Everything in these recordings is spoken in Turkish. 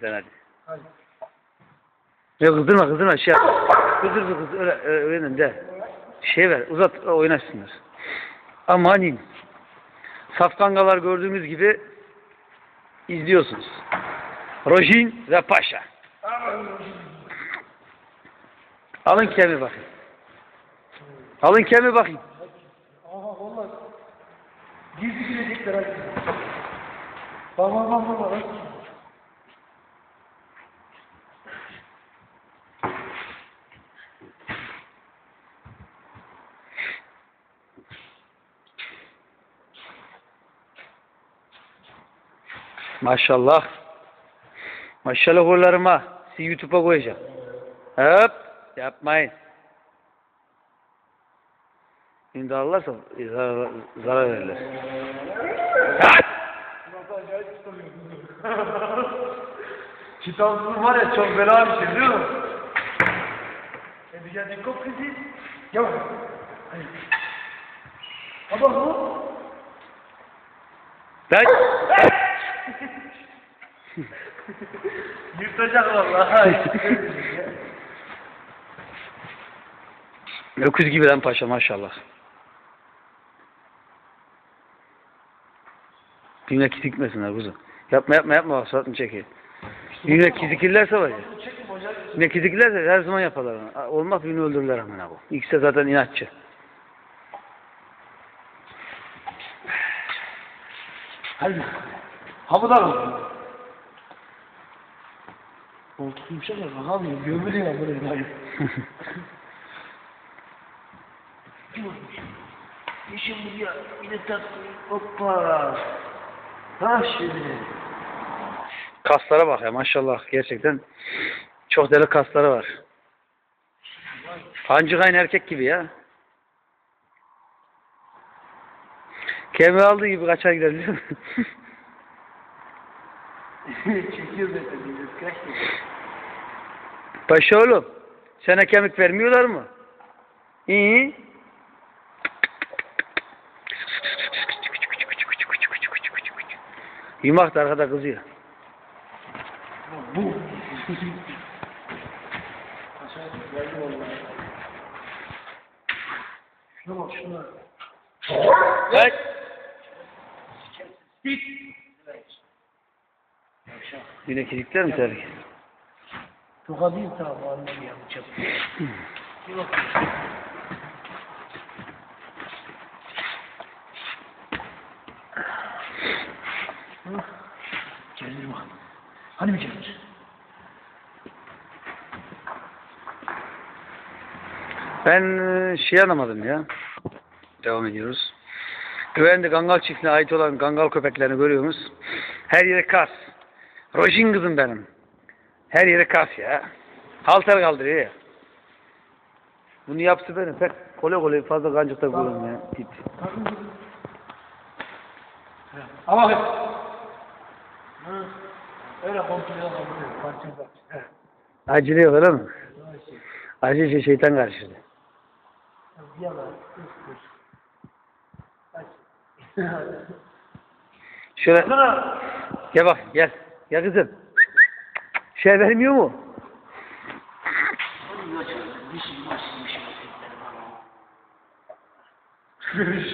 sen hadi. Hadi. Yok kızdırma kızdırma şey yap. Kızdır kızdır kızdır öyle, öyle, öyle de. Şey ver uzat oynasınlar. Amanin. Safkangalar gördüğünüz gibi izliyorsunuz. Rojin ve Paşa. Alın kemi bakayım. Alın kemi bakayım. Aha valla. Gizli girecekler hadi. Bak bak bak bak. bak. Maşallah. Maşallah oğullarıma. Sizi YouTube'a koyacağım. Hop. Yapmayın. Şimdi alırlarsa zarar, zarar verirler. Kitapsız var ya çok bela bir şey değil mi? Hadi gel kop kızı. Gel bak. Baba bu. Ben... Yırtacak vallahi. Öküz gibi lan paşa maşallah. Düğüne gitmesinler kuzum. Yapma yapma yapma suratını çekeyim. Düğüne kizikirlerse var ya. Ne kizikirlerse her zaman yaparlar onu. Olmaz birini öldürürler amına bu. İkisi de zaten inatçı. Hadi. Ha bu da mı? Koltuk yumuşak ya kalkamıyor. Gömülüyor böyle dayı. İşim buraya yine tak. Hoppa. Ha şimdi. Kaslara bak ya maşallah gerçekten çok deli kasları var. Pancık aynı erkek gibi ya. Kemiği aldığı gibi kaçar gider biliyor musun? Çekiyor zaten. Kaç Paşa oğlum sana kemik vermiyorlar mı? İyi. Yumak da arkada kızıyor. Bu. Şuna bak şuna. Git. Yine kizikler mi tabii? Toka değil tamam annem yapacağım. Bir bakayım. Hı. Gelir bak. Hani mi gelir? Ben e, şey anlamadım ya. Devam ediyoruz. Güvende Gangal çiftliğine ait olan Gangal köpeklerini görüyoruz. Her yere kas. Rojin kızım benim. Her yere kas ya. Halter kaldırıyor ya. Bunu yaptı benim. Pek kolay kolay fazla kancıkta koyuyorum ya. Git. Ama bak. Öyle komple. He. Acele yok öyle mi? Daha şey. Şey şeytan. Kaç. Şöyle gel bak gel. Gel kızım. Şey vermiyor mu?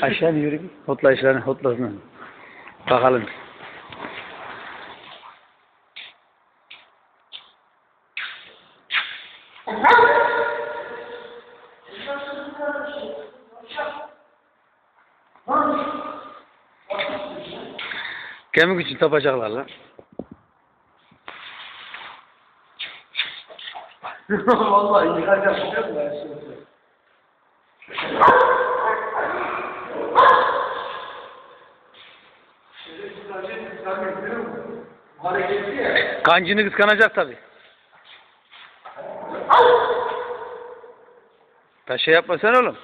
Aşağı yürü bir. Hotla işlerini hotlasın. Bakalım. Kemik için tapacaklar lan. Vallahi biliyor musun ben ya. Kancını kıskanacak tabi. Ta şey yapma sen oğlum.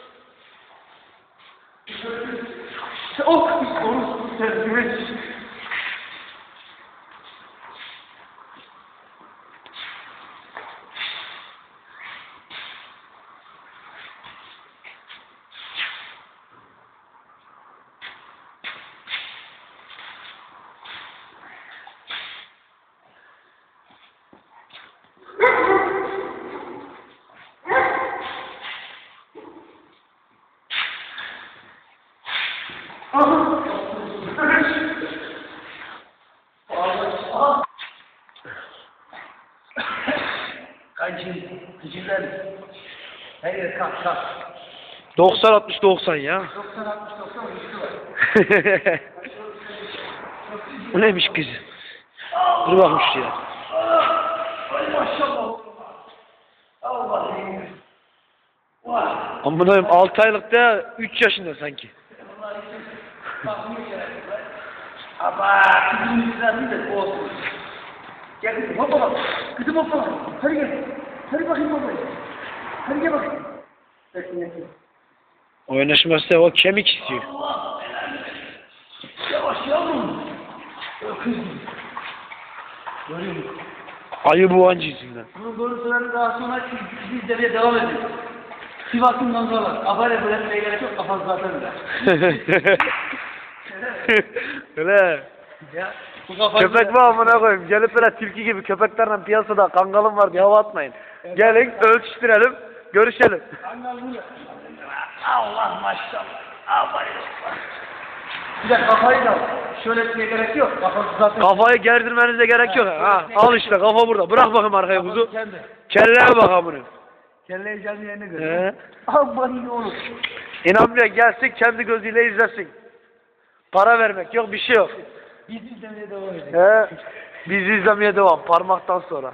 Oh! Onu tercüme Kancım, güzel. Her yer kalk kalk. 90 60 90 ya. 90 60 90 uyuşu var. Bu neymiş kız? Dur bakmış ya. Ay maşallah. Allah'ım. Amına 6 aylıkta 3 yaşında sanki. Ama kızımın güzel değil de olsun. Gel kızım hoppa bak. Kızım hoppa bak. Hadi gel. Hadi bakayım hoppa. Hadi gel bakayım. Bekle bekle. Oynaşması o kemik istiyor. Allah belanı. Yavaş yavrum. Kızım. Görüyor musun? Ayı bu ancı yüzünden. Bunun görüntülerini daha sonra biz izlemeye devam edelim. Sivas'ın manzaralar. Abone bölenmeye gerek yok. Kafası zaten öyle. Öyle. Ya, Köpek var amına koyayım. Gelip böyle tilki gibi köpeklerle piyasada kangalım var diye hava atmayın. Gelin ölçüştürelim, görüşelim. Kangal bu ya. Allah maşallah. Allah Bir de kafayı da şöyle etmeye gerek yok. Kafası zaten. Kafayı gerdirmenize gerek yok. Ha, al işte kafa burada. Bırak bakayım arkaya kuzu. Kelleye bak amına. Kelleyi canlı yerine gör. Aman iyi olur. İnanmıyor gelsin kendi gözüyle izlesin. Para vermek yok bir şey yok. Biz izlemeye devam edelim. He. Biz izlemeye devam parmaktan sonra.